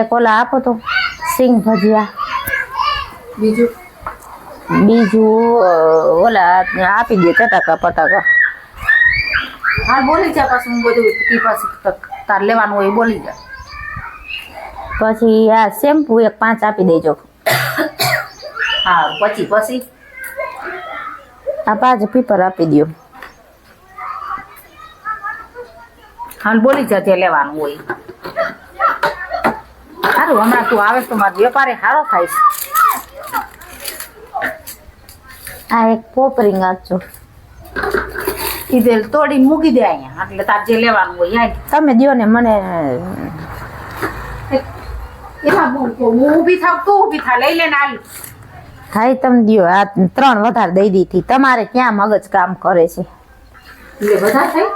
એક ઓલા આપો તો સિંગ ભજીયા. બીજું? બીજું ઓલા આપી દે ટટાકા પટાકા. હા બોલી જા પાછું હું બધું તી પાસે તાર લેવાનું હોય બોલી જા. પછી આ શેમ્પુ એક પાંચ આપી દેજો. હા પછી પછી? આ પાંચ પીપર આપી દો હાલ બોલી જા જે લેવાનું હોય સારું હમણાં તું આવે તો મારો વેપારે સારો થાય છે આ એક પોપરિંગ આપજો કીધેલ તોડી મૂકી દે અહીંયા એટલે તાર જે લેવાનું હોય તમે દ્યો ને મને એમાં હું ઊભી થાવ તું ઊભી થા લઈ લેને આલુ. હાઈ તમે દ્યો આ ત્રણ વધારે દઈ દીધી. તમારે ક્યાં મગજ કામ કરે છે? એટલે વધારે થઈ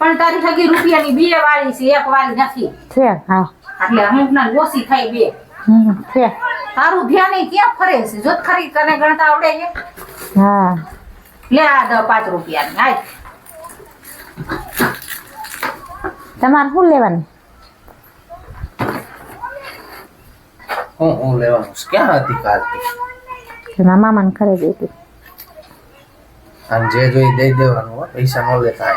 પણ તારી થકી રૂપિયાની બે વાળી છે એક વાળી નથી. છે હા. એટલે અમુક ના ઓછી થાય બે. હમ, છે. તારું ધ્યાન ક્યાં ફરે છે? જોત ખરી તને ગણતા આવડે છે? હા. લે આ દ પાંચ રૂપિયાની આય તમારે શું લેવાનું? હું હું લેવાનું? ક્યાં હતી મારા મામાને ઘરે ગઈ આમ જે જોઈ દઈ દેવાનું હો પૈસા ન લેતા.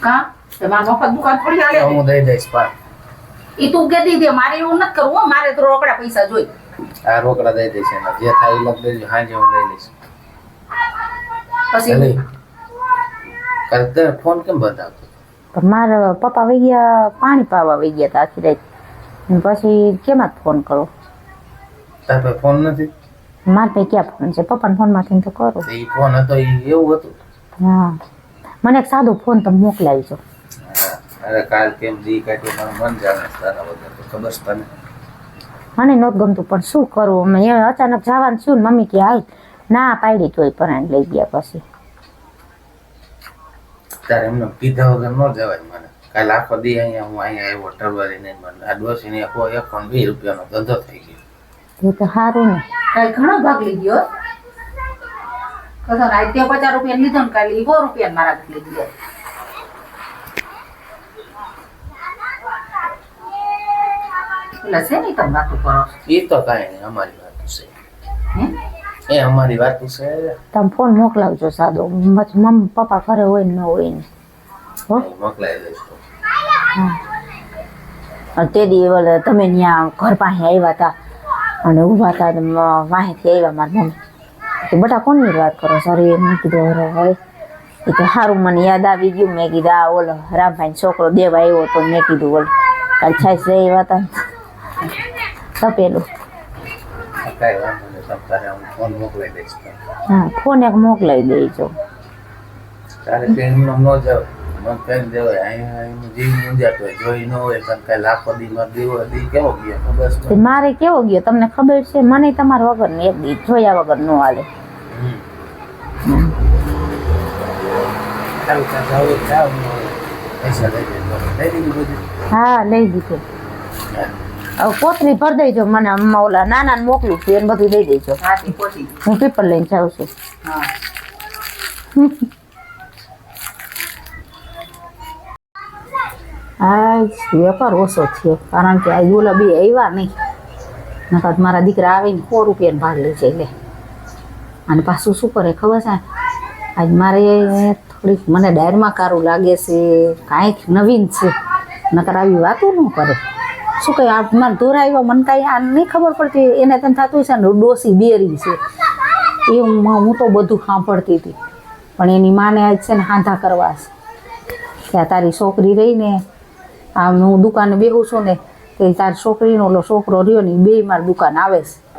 કા? તમારે મફત દુકાન થોડી હાલે. હું દઈ દઈશ પાછ એ તું કે દે મારે એવું નથી કરવું મારે તો રોકડા પૈસા જોઈ આ રોકડા દઈ દઈશ એના જે થાય એ લખ દેજો હાજે હું લઈ લઈશ. પછી? ચાલી ફોન કેમ બંધ આવતો મારા પપ્પા વહી ગયા પાણી પાવા વહી ગયા હતા આખી રાત. પછી કેમ ફોન કરો? તાર પાસે ફોન નથી? મારે પાસે ક્યાં ફોન છે? પપ્પાના ફોનમાંથી તો કરો. એ ફોન હતો એ એવું હતું. હા. મને એક સાદો ફોન તમે મોકલાવી છો. અરે કાલ કેમ જી કાઢ્યું? મને મન જાણે તારા વગર તો ખબર છે તને. મને નોત ગમતું પણ શું કરવું? અમે એ અચાનક જવાનું છું ને મમ્મી કે હાલ ના પાડી તોય પરાણે લઈ ગયા પછી. તારે એમને કીધા વગર ન જવાય મને. કાલ આખો દી અહીંયા હું અહીંયા આવ્યો ટરવારી નહીં મને આ ડોસીને એક પણ વીસ રૂપિયાનો ધંધો થઈ ગયો. એ તો સારું ને. કાલ ઘણો ભાગ લઈ ગયો ને તે પચાસ રૂપિયા લીધો ને કાલે ઈ રૂપિયા મારા એટલે છે તમે વાતો કરો એ તો કાંઈ નહીં અમારી વાત છે. એ અમારી વાત છે. તમે ફોન મોકલાવજો સાદો. પછી મમ્મી પપ્પા ઘરે હોય ને ન હોય ને. દઈશ તે. દિવસ તમે ત્યાં ઘર પાસે આવ્યા હતા. અને ઊભા હતા વાંહેથી આવ્યા મારા મમ્મી. કે બટા કોની વાત કરો? સર એ મેં કીધું અરે હવે એ તો સારું મને યાદ આવી ગયું. મેં કીધું આ ઓલો રામભાઈ છોકરો દેવા આવ્યો તો મેં કીધું ઓલો કાલ છાશ રે એવા હતા તપેલું. હું ફોન એક મોકલાવી દેજો. તારે એમને ન જાવ. મને દેવાય અહીંયા જીવ મૂંઝાતો હોય જોઈ ન હોય તને કઈ લાખો દી માં દીવો દી કેવો ગયો ખબર છે મારે કેવો ગયો? તમને ખબર છે? મને તમારા વગર ને એક દી જોયા વગર નો હાલે. લઈ લઈ હા લઈ દીધું કોથરી ભર કોથળી ભરી દેજો મને આમાં ઓલા નાના ને મોકલું છું એને બધું દઈ દેજો. હું પેપર લઈને જાઉં છું. આ વેપાર ઓછો થયો. કારણ કે આ ઓલા બે આવ્યા નહીં. નકર મારા દીકરા આવીને સો રૂપિયાનો ભાગ લઈ જાય લે. અને પાછું શું કરે ખબર છે? આજ મારે થોડીક મને ડાયરમાં કારું લાગે છે, કાંઈક નવીન છે. નકર આવી વાતો ન કરે. શું કહે આ મારે દોરા આવ્યા, મને કાંઈ આ નહીં ખબર પડતી. એને તને થતું છે ને, ડોસી બેરી છે. એ હું તો બધું સાંભળતી હતી. પણ એની માને આજ છે ને, હાંધા કરવા છે. કે તારી છોકરી રહીને આમ હું દુકાને બેહું છું ને એ તારી છોકરીનો ઓલો છોકરો રહ્યો ને બે માર દુકાન આવે છે.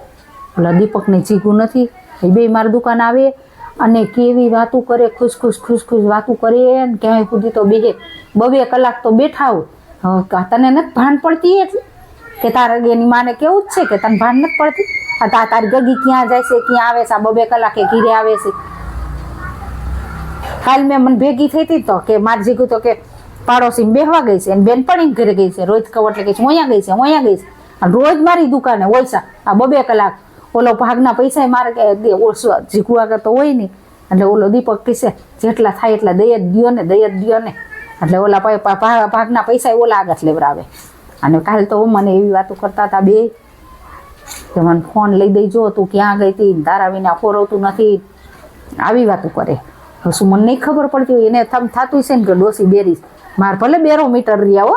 ઓલા દીપકને જીગું નથી, એ બે મારી દુકાન આવે અને કેવી વાતું કરે, ખુશ ખુશ ખુશ ખુશ વાતું કરે ને, ક્યાંય સુધી તો બેહે. બબે કલાક તો બેઠા કા- તને નથી ભાન પડતી એટલે? કે તારે એની માને કેવું જ છે કે તને ભાન નથી પડતી? આ તારી ગગી ક્યાં જાય છે, ક્યાં આવે છે, આ બબે કલાકે ઘીરે આવે છે? કાલ મેં મને ભેગી થઈ હતી તો કે, મારી જીગું તો કે પાડોશી બેહવા ગઈ છે, અને બેનપણી ઘરે ગઈ છે રોજ કવ એટલે કે હું અહીંયા ગઈ છે અહીંયા ગઈ છે. અને રોજ મારી દુકાને ઓછા આ બબે કલાક ઓલો ભાગના પૈસા મારે કે દે કરતો હોય નહીં. એટલે ઓલો દીપક કહેશે જેટલા થાય એટલા દઈ જ દો ને દઈ જ દો ને. એટલે ઓલા ભાગના પૈસા ઓલા આગળ લેવડાવે અને કાલે તો મને એવી વાતો કરતા હતા બે, કે મને ફોન લઈ દેજો તું ક્યાં ગઈ હતી, તારા વિના ફોરવતું નથી. આવી વાતો કરે. શું મને નહીં ખબર પડતી હોય, એને થમ થતું છે ને કે ડોસી બેરીશ મારે ભલે બેરો મીટર રહ્યા હો,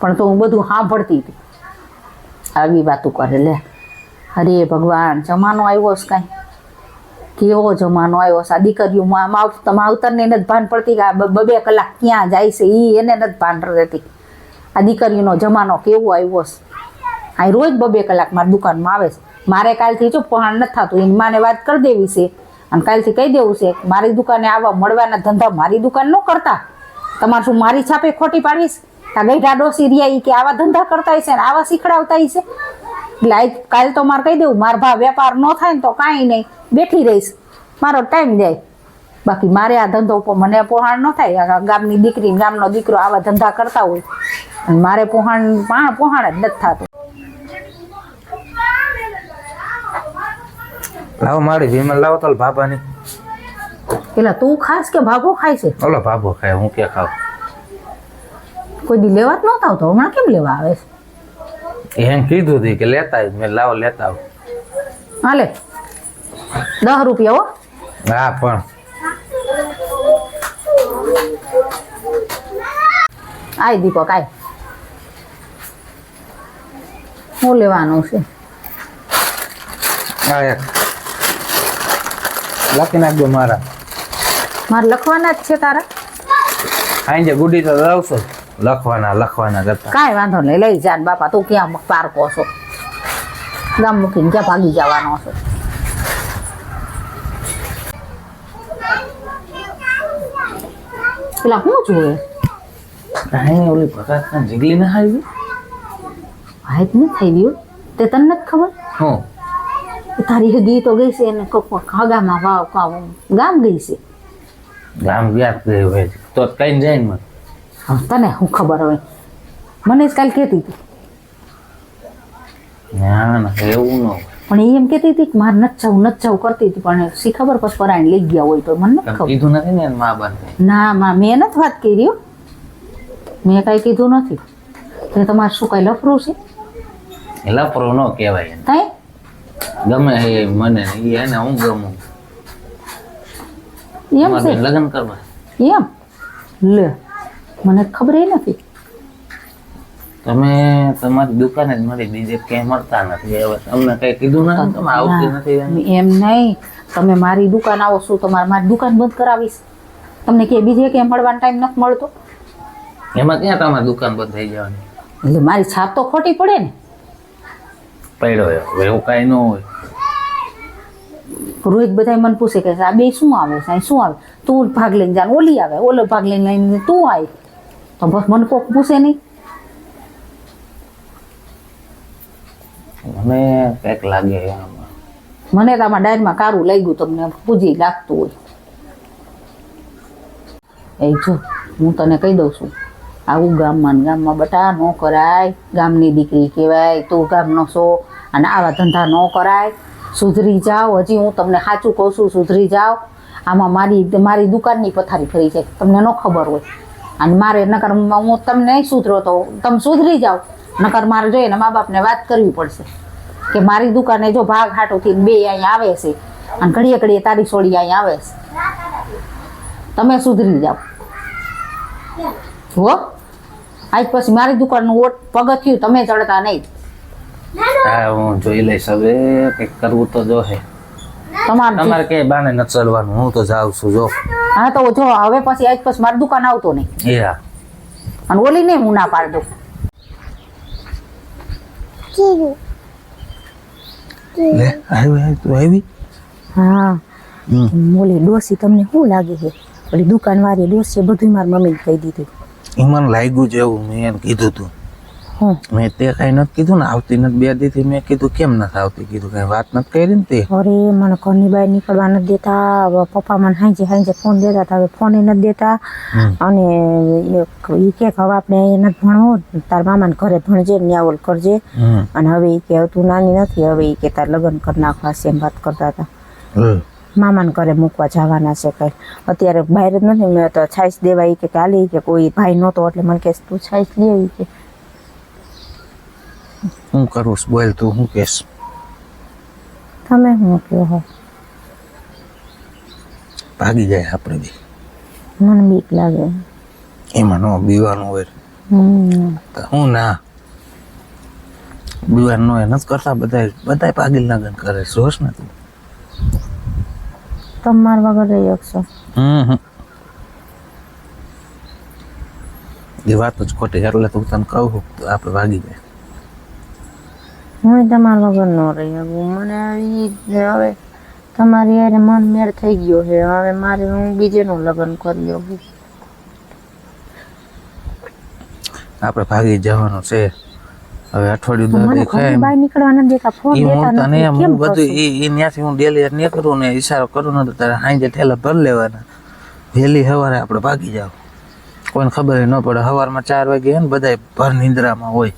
પણ તો હું બધું સાંભળતી હતી. આવી વાતો કરે, લે. અરે ભગવાન, જમાનો આવ્યો છે કાંઈ. કેવો જમાનો આવ્યો છે? આ દીકરીઓ માવતરને નથી ભાન પડતી કે આ બબે કલાક ક્યાં જાય છે? એ એને નથી ભાન રહેતી. આ દીકરીનો જમાનો કેવો આવ્યો છે? આ રોજ બબે કલાક મારી દુકાનમાં આવે છે. મારે કાલથી જો પહોંચ નથી થતું, એની માને વાત કરી દેવી છે. અને કાલથી કહી દેવું છે મારી દુકાને આવવા મળવાના ધંધા મારી દુકાન ન કરતા. તમારે શું મારી છાપે ખોટી પાડીશ? આ ગઈઢા ડોસી રહ્યા એ કે આવા ધંધા કરતા હશે ને આવા શીખડાવતા હશે એટલે આજ કાલ તો મારે કહી દેવું, મારા ભાવ વેપાર ન થાય ને તો કાંઈ નહીં, બેઠી રહીશ. મારો ટાઈમ જાય. બાકી મારે આ ધંધો ઉપર મને પોહાણ ન થાય. ગામની દીકરી ગામનો દીકરો આવા ધંધા કરતા હોય. અને મારે પોહાણ પોહાણ જ નથી થતું. લાવો મારી વિમલ લાવો તો ભાભાની. એટલે તું ખાસ કે ભાભો ખાય છે? ઓલો ભાભો ખાય હું ક્યાં ખાવ કોઈ દી લેવા જ નહોતા આવતો હમણાં કેમ લેવા આવે છે? એમ કીધું હતી કે લેતા આવ મેં લાવો લેતા આવ. હાલે દસ રૂપિયા હો. હા પણ. આય દીપક આય. શું લેવાનું છે? આ એક. લખી નાખજો મારા. મારે લખવાના જ છે તારા? સાંજે ગુડી તો લાવશો લખવાના લખવાના જતા. કાંઈ વાંધો નહીં લઈ જા બાપા તું ક્યાં પારકો છો? ગામ મૂકીને ક્યાં ભાગી જવાનો છો? પેલા શું જોવે? કાંઈ ઓલી પ્રકાશ જીગલી ના આવી? જ નહીં થઈ ગયું તે તને નથી ખબર? હું? તારી હગી તો ગઈ છે એને હગામાં વાવ કાવ ગામ ગઈ છે. ગામ વ્યાપ ગઈ હોય તો કઈ જાય ને તને શું ખબર હોય? મને જ કાલ કહેતી હતી. ના ના એવું ન પણ એ એમ કહેતી હતી કે મારે નચાવું નચાવું કરતી હતી પણ શી ખબર પછી પરાયણ લઈ ગયા હોય તો મને ખબર. કીધું નથી ને મા બાપ? ના માં મેં નથી વાત કરી હો. મેં કાંઈ કીધું નથી. તે તમારે શું કાંઈ લફરું છે? લફરો ન કહેવાય થાય ગમે મને એને હું ગમું? એમ છે. લગ્ન કરવા. એમ? લે મને ખબર નથી. તમે તમારી દુકાને જ મળી બીજે ક્યાંય મળતા નથી. હવે તમને કઈ કીધું નથી તમે આવતી નથી એમ. નહીં. તમે મારી દુકાન આવો શું તમારે મારી દુકાન બંધ કરાવીશ. તમને કે બીજે ક્યાંય મળવાનો ટાઈમ નથી મળતો? એમાં ક્યાં તમારી દુકાન બંધ થઈ જવાની? એટલે મારી છાપ તો ખોટી પડે ને. પડ્યો એવું કાંઈ ન હોય. રોજ બધા મને પૂછે કે આ બે શું આવે છે શું આવે? તું ભાગ લઈને જાણ ઓલી આવે ઓલો ભાગ લઈને લઈને તું આવી તો બસ મને કોક પૂછે નહીં. મને કંઈક લાગે મને તો આમાં ડાયરમાં કારું લાગ્યું તમને પૂજી લાગતું હોય. એ જો હું તને કહી દઉં છું આવું ગામમાં ગામમાં બટા ન કરાય. ગામની દીકરી કહેવાય તું ગામનો છો અને આવા ધંધા ન કરાય. સુધરી જાઓ. હજી હું તમને સાચું કહું છું, સુધરી જાઓ. આમાં મારી મારી દુકાનની પથારી ફરી જાય. તમને ન ખબર હોય. અને મારે નકર હું તમને નહીં સુધરો તો તમે સુધરી જાઓ. નકર મારે જોઈએ ને મા બાપને વાત કરવી પડશે કે મારી દુકાને જો ભાગ હાટોથી બે અહીંયા આવે છે અને ઘડીએ ઘડીએ તારી છોડી અહીંયા આવે છે. તમે સુધરી જાઓ. હો? આજ પછી મારી દુકાનનું ઓટ પગથિયું તમે ચડતા નહીં. હા હું જોઈ લઈશ. હવે કંઈક કરવું તો જોહે તમારે તમારે કઈ બાને ન ચડવાનું હું તો જાઉં છું જો. હા તો જો હવે પછી આજ પછી મારી દુકાન આવતો નહીં. એ હા અને ઓલી નહીં હું ના પાડ દઉં. લે આવી આવી તું આવી? હા. ઓલી ડોસી તમને શું લાગે છે? ઓલી દુકાનવાળી ડોસી બધું મારી મમ્મી કહી દીધું. એ મને લાગ્યું જેવું મેં એમ કીધું તું. હું મેં તે કઈ નથી કીધું ને આવતી નથી બે દીથી મેં કીધું કેમ નથી આવતી? કીધું કઈ વાત નથી કરી ને તે? અરે મને ઘરની બહાર નીકળવા નથી દેતા. હવે પપ્પા મને હાંજે હાંજે ફોન દેતા હતા હવે ફોન નથી દેતા. અને એ કે હવે આપણે નથી ભણવું તાર મામાને ઘરે ભણજે ને ન્યાવલ કરજે. અને હવે એ કે તું નાની નથી હવે એ કે તાર લગ્ન કરી નાખવા છે એમ વાત કરતા હતા. મામાને ઘરે મૂકવા જવાના છે કઈ. અત્યારે બહાર જ નથી મેં તો છાઈસ દેવાય કે હાલે કે કોઈ ભાઈ નહોતો એટલે મને કે તું છાઈસ લે કે. હું કરું બોલ તું શું કેસ તમે શું કહો છો ભાગી જાય આપણે બી. મને બીક લાગે. એમાં નો બીવાનું હોય. હું ના? બીવાનું હોય નથી કરતા બધા બધા પાગલ લગન કરે જોશ ને તું? તમાર વગર રહી શકશો. હમ. એ વાત જ ખોટી. એટલે તું તને કહું આપણે ભાગી જાય. હું તમારા વગર ન રહી શકું. મને ઈ હવે તમારી યારે મન મેળ થઈ ગયો છે. હવે મારે હું બીજેનું લગ્ન કરી શકું આપણે ભાગી જવાનું છે. હવે અઠવાડિયું દર દસ બહાર નીકળવા નથી દેતા. ફોન દેતા હું તને હું બધું એ ન્યાથી હું ડેલી નહીં કરું ને ઈશારો કરું ને તો તારે હાંજે ઠેલા ભર લેવાના. વહેલી સવારે આપણે ભાગી જાવ કોઈને ખબર ન પડે સવારમાં ચાર વાગે ને બધા ભર નિંદ્રામાં હોય.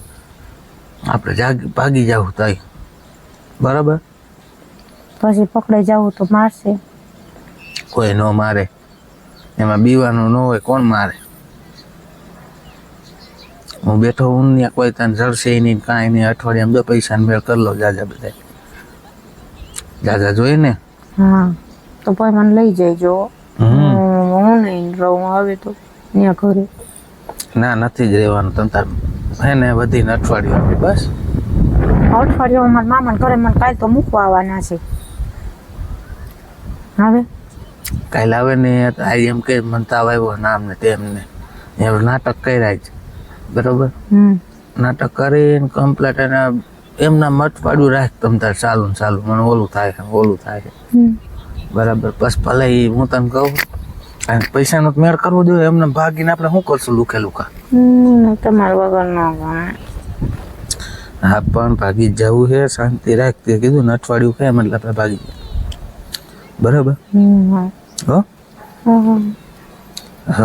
આપણે જાગી ભાગી જાવ તાઈ બરાબર? પછી પકડાઈ જાવું તો મારશે. કોઈ ન મારે. એમાં બીવાનું ન હોય કોણ મારે? હું બેઠો હું ને કોઈ તને જડશે નહીં કાંઈ નહીં અઠવાડિયામાં બે પૈસા મેળ કરી લો જાજા બધા જાજા જોઈએ ને? હા તો પછી મને લઈ જઈજો. હું હું નહીં રહું હવે તો ત્યાં ઘરે. ના નથી જ રહેવાનું તમ તાર હે ને વધીને અઠવાડિયું આપી બસ. અઠવાડિયું મારા મામાને ઘરે મને કાલ તો મૂકવા આવવાના છે. હવે? કાલ આવે ને આ એમ કે મને તાવ આવ્યો નામ ને તેમ ને. એમ નાટક કર્યા જ. બરોબર? હમ. નાટક કરીને કમ્પ્લેટ અને એમના મત પાડ્યું રાખ તમ તાર ચાલુ ને ચાલુ. મને ઓલું થાય ઓલું થાય. બરાબર? બસ ભલે હું તને કહું. પૈસાનો મેળ કરવો જોઈએ. એમને ભાગીને આપણે શું કરશું લુખે લુખા? તમારા વગર ન હા પણ ભાગી જવું છે શાંતિ રાખતી કીધું ને અઠવાડિયું ખાય એટલે આપણે ભાગી બરાબર? હા. હો?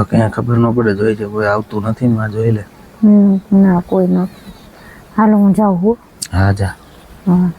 ક્યાં ખબર ન પડે જોઈ છે કોઈ આવતું નથી ને માં જોઈ લે. ના કોઈ નથી. હાલો હું જાઉં હું. હા જા. હા.